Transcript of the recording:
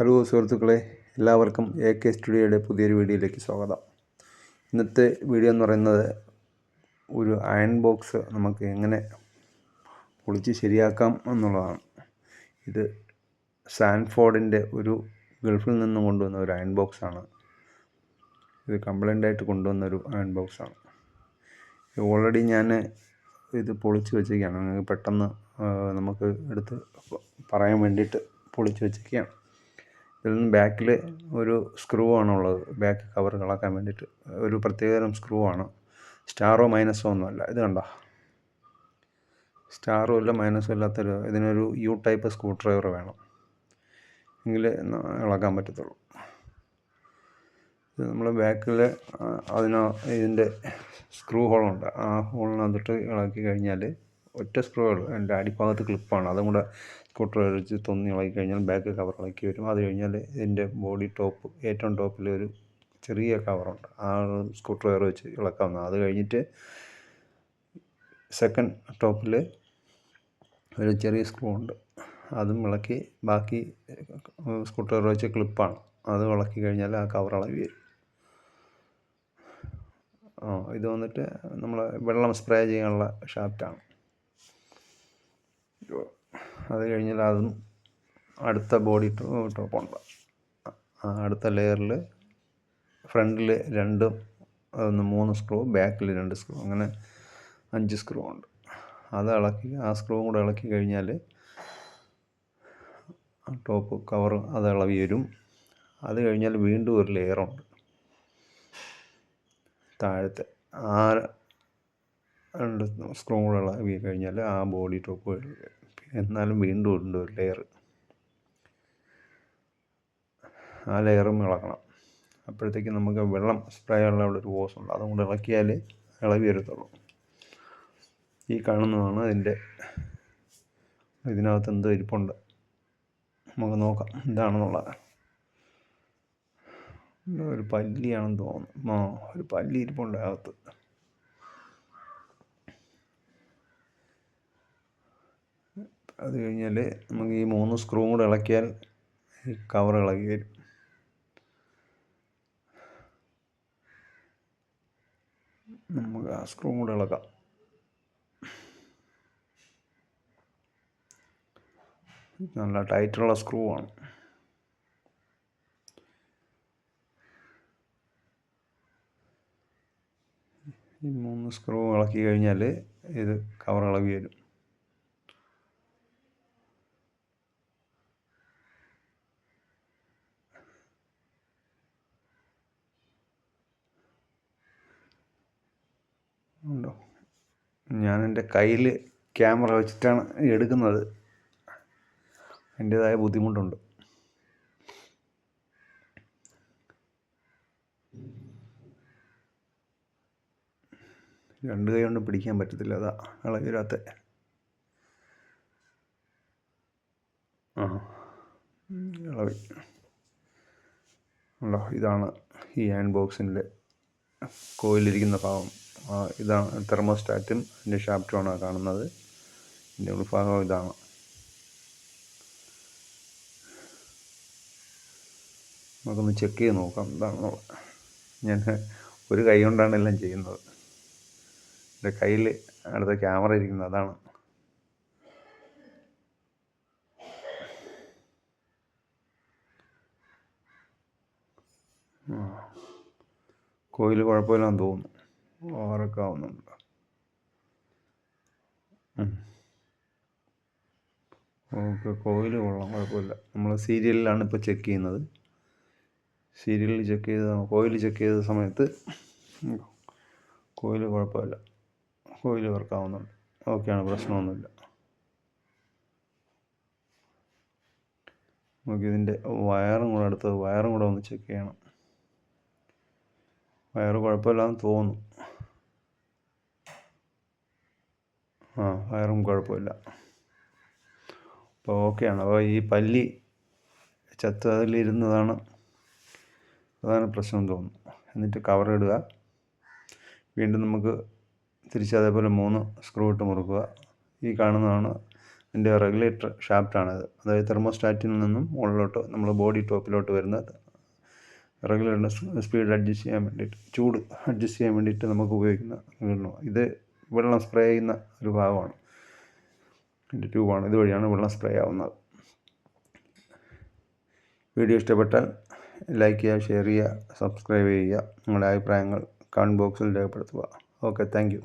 Hello സുഹൃത്തുക്കളെ എല്ലാവർക്കും A K സ്റ്റുഡിയോയുടെ പുതിയൊരു വീഡിയോയിലേക്ക് സ്വാഗതം. ഇന്നത്തെ വീഡിയോ എന്ന് പറയുന്നത് ഒരു അയൺ ബോക്സ് നമുക്ക് എങ്ങനെ പൊളിച്ച് ശരിയാക്കാം എന്നുള്ളതാണ്. ഇത് സാൻഫോർഡിന്റെ ഒരു ഗൾഫിൽ നിന്ന് കൊണ്ടുവന്ന ഒരു അയൺ ബോക്സാണ് ഇത് കംപ്ലൈന്റ് ആയിട്ട് കൊണ്ടുവന്ന ഒരു അയൺ ബോക്സാണ് ഓൾറെഡി ഞാൻ ഇത് പൊളിച്ച് വെച്ചിരിക്കുകയാണ്. പെട്ടെന്ന് നമുക്ക് എടുത്ത് പറയാൻ വേണ്ടിയിട്ട് പൊളിച്ച് വെച്ചിരിക്കുകയാണ്. ഇതിൽ നിന്ന് ബാക്കിൽ ഒരു സ്ക്രൂ ആണുള്ളത് ബാക്ക് കവർ കളക്കാൻ വേണ്ടിയിട്ട്. ഒരു പ്രത്യേകതരം സ്ക്രൂ ആണ്. സ്റ്റാറോ മൈനസോ ഒന്നുമല്ല ഇത് കണ്ട? സ്റ്റാറും ഇല്ല മൈനസും ഇല്ലാത്തൊരു ഇതിനൊരു യു ടൈപ്പ് സ്ക്രൂ ഡ്രൈവർ വേണം. എങ്കിൽ ഇളക്കാൻ പറ്റത്തുള്ളൂ. ഇത് നമ്മൾ ബാക്കിൽ അതിന് ഇതിന്റെ സ്ക്രൂ ഹോളുണ്ട് ആ ഹോളിനകത്തിട്ട് ഇളക്കി കഴിഞ്ഞാൽ ഒറ്റ സ്ക്രൂ അതിന്റെ അടിഭാഗത്ത് ക്ലിപ്പാണ് അതും കൂടെ സ്കൂട്ടർ അടിച്ച് തൊന്നി ഇളക്കി കഴിഞ്ഞാൽ ബാക്ക് കവർ ഇളക്കി വരും. അത് കഴിഞ്ഞാൽ ഇതിന്റെ ബോഡി ടോപ്പ് ഏറ്റവും ടോപ്പിൽ ഒരു ചെറിയ കവറുണ്ട് ആ സ്കൂട്ടർ വയർ വെച്ച് ഇളക്കാവുന്ന അത് കഴിഞ്ഞിട്ട് സെക്കൻഡ് ടോപ്പിൽ ഒരു ചെറിയ സ്ക്രൂ ഉണ്ട്. അതും ഇളക്കി ബാക്കി സ്കൂട്ടർ വയർ വെച്ച് ക്ലിപ്പാണ് അത് ഇളക്കി കഴിഞ്ഞാൽ ആ കവർ ഇളകി വരും. ഇത് വന്നിട്ട് നമ്മൾ വെള്ളം സ്പ്രേ ചെയ്യാനുള്ള ഷാഫ്റ്റാണ് അത് കഴിഞ്ഞാൽ അതും അടുത്ത ബോഡി ടോപ്പ് ഉണ്ട്. അടുത്ത ലെയറിൽ ഫ്രണ്ടിൽ രണ്ട് ഒന്ന് മൂന്ന് സ്ക്രൂ ബാക്കിൽ രണ്ട് സ്ക്രൂ അങ്ങനെ അഞ്ച് സ്ക്രൂ ഉണ്ട്. അത് ഇളക്കി ആ സ്ക്രൂവും കൂടെ ഇളക്കി കഴിഞ്ഞാൽ ടോപ്പ് കവർ അത് ഇളവി വരും. അത് കഴിഞ്ഞാൽ വീണ്ടും ഒരു ലെയറുണ്ട് താഴത്തെ ആ രണ്ട് സ്ക്രൂ കൂടെ ഇളകി കഴിഞ്ഞാൽ ആ ബോഡി ടോപ്പ് എന്നാലും വീണ്ടും ഉണ്ട് ഒരു ലെയർ ആ ലെയറും ഇളക്കണം. അപ്പോഴത്തേക്ക് നമുക്ക് വെള്ളം സ്പ്രേ ഉള്ള അവിടെ ഒരു ഹോസ് ഉണ്ട്. അതും കൂടെ ഇളക്കിയാൽ ഇളവി വരത്തുള്ളൂ. ഈ കാണുന്നതാണ് അതിന്റെ ഇതിനകത്ത് എന്തോ ഇരിപ്പുണ്ട്. നമുക്ക് നോക്കാം എന്താണെന്നുള്ളത് എന്തോ ഒരു പല്ലിയാണെന്ന് തോന്നുന്നു. ആ ഒരു പല്ലി ഇരിപ്പുണ്ട് അകത്ത് അത് കഴിഞ്ഞാൽ നമുക്ക് ഈ മൂന്ന് സ്ക്രൂ കൂടെ ഇളക്കിയാൽ കവർ ഇളകി വരും. നമുക്ക് ആ സ്ക്രൂ കൂടെ ഇളക്കാം. നല്ല ടൈറ്റുള്ള സ്ക്രൂ ആണ്. ഈ മൂന്ന് സ്ക്രൂ ഇളക്കി കഴിഞ്ഞാൽ ഇത് കവർ ഇളകി വരും. ഉണ്ടോ? ഞാൻ എന്റെ കയ്യിൽ ക്യാമറ വെച്ചിട്ടാണ് എടുക്കുന്നത്. എന്റെതായ ബുദ്ധിമുട്ടുണ്ട്. രണ്ട് കൈ കൊണ്ട് പിടിക്കാൻ പറ്റത്തില്ല. അതാ ഇളകിരാത്ത ഇളവി ഉണ്ടോ? ഇതാണ് ഈ ഹാൻഡ് ബോക്സിന്റെ കോയിലിരിക്കുന്ന ഭാഗം. ഇതാണ് തെർമോസ്റ്റാറ്റും അതിന്റെ ഷാഫ്റ്റുമാണ് കാണുന്നത്. ഇതിന്റെ ഉൾഭാഗം ഇതാണ്. നമുക്കൊന്ന് ചെക്ക് ചെയ്ത് നോക്കാം. എന്താണെന്നുള്ളത് ഞാൻ ഒരു കൈ കൊണ്ടാണ് എല്ലാം ചെയ്യുന്നത്. എന്റെ കയ്യിൽ അടുത്ത ക്യാമറ ഇരിക്കുന്നത് അതാണ്. കോയിൽ കുഴപ്പമില്ലാന്ന് തോന്നുന്നു. ഓവറൊക്കെ ആവുന്നുണ്ട് ഓക്കെ കോയിൽ കൊള്ളാം കുഴപ്പമില്ല. നമ്മൾ സീരിയലിലാണ് ഇപ്പോൾ ചെക്ക് ചെയ്യുന്നത്. സീരിയലിൽ ചെക്ക് ചെയ്ത കോയിൽ ചെക്ക് ചെയ്ത സമയത്ത് കോയിൽ കുഴപ്പമില്ല. കോയിൽ വർക്കാവുന്നുണ്ട്. ഓക്കെയാണ് പ്രശ്നമൊന്നുമില്ല. നമുക്ക് ഇതിന്റെ വയറും കൂടെ അടുത്ത് വയറും കൂടെ ഒന്ന് ചെക്ക് ചെയ്യണം. വയറ് കുഴപ്പമില്ലാന്ന് തോന്നുന്നു. ആ വയറും കുഴപ്പമില്ല. അപ്പോൾ ഓക്കെയാണ് അപ്പോൾ ഈ പല്ലി ചത്ത് അതിലിരുന്നതാണ് പ്രധാന പ്രശ്നം തോന്നുന്നു. എന്നിട്ട് കവർ ഇടുക. വീണ്ടും നമുക്ക് തിരിച്ച് അതേപോലെ മൂന്ന് സ്ക്രൂ ഇട്ട് മുറുക്കുക. ഈ കാണുന്നതാണ് ഇതിന്റെ റെഗുലേറ്റർ ഷാഫ്റ്റാണത് അതായത് തെർമോസ്റ്റാറ്റിൽ നിന്നും മുകളിലോട്ട് നമ്മൾ ബോഡി ടോപ്പിലോട്ട് വരുന്ന റെഗുലേറ്ററിന്റെ സ്പീഡ് അഡ്ജസ്റ്റ് ചെയ്യാൻ വേണ്ടിയിട്ട് ചൂട് അഡ്ജസ്റ്റ് ചെയ്യാൻ വേണ്ടിയിട്ട് നമുക്ക് ഉപയോഗിക്കുന്ന ഇത് വെള്ളം സ്പ്രേ ചെയ്യുന്ന ഒരു ഭാഗമാണ്. ഇതിന്റെ ട്യൂബാണ്. ഇതുവഴിയാണ് വെള്ളം സ്പ്രേ ആവുന്നത്. വീഡിയോ ഇഷ്ടപ്പെട്ടാൽ ലൈക്ക് ചെയ്യുക ഷെയർ ചെയ്യുക സബ്സ്ക്രൈബ് ചെയ്യുക. നിങ്ങളുടെ അഭിപ്രായങ്ങൾ കമന്റ് ബോക്സിൽ രേഖപ്പെടുത്തുക. Okay thank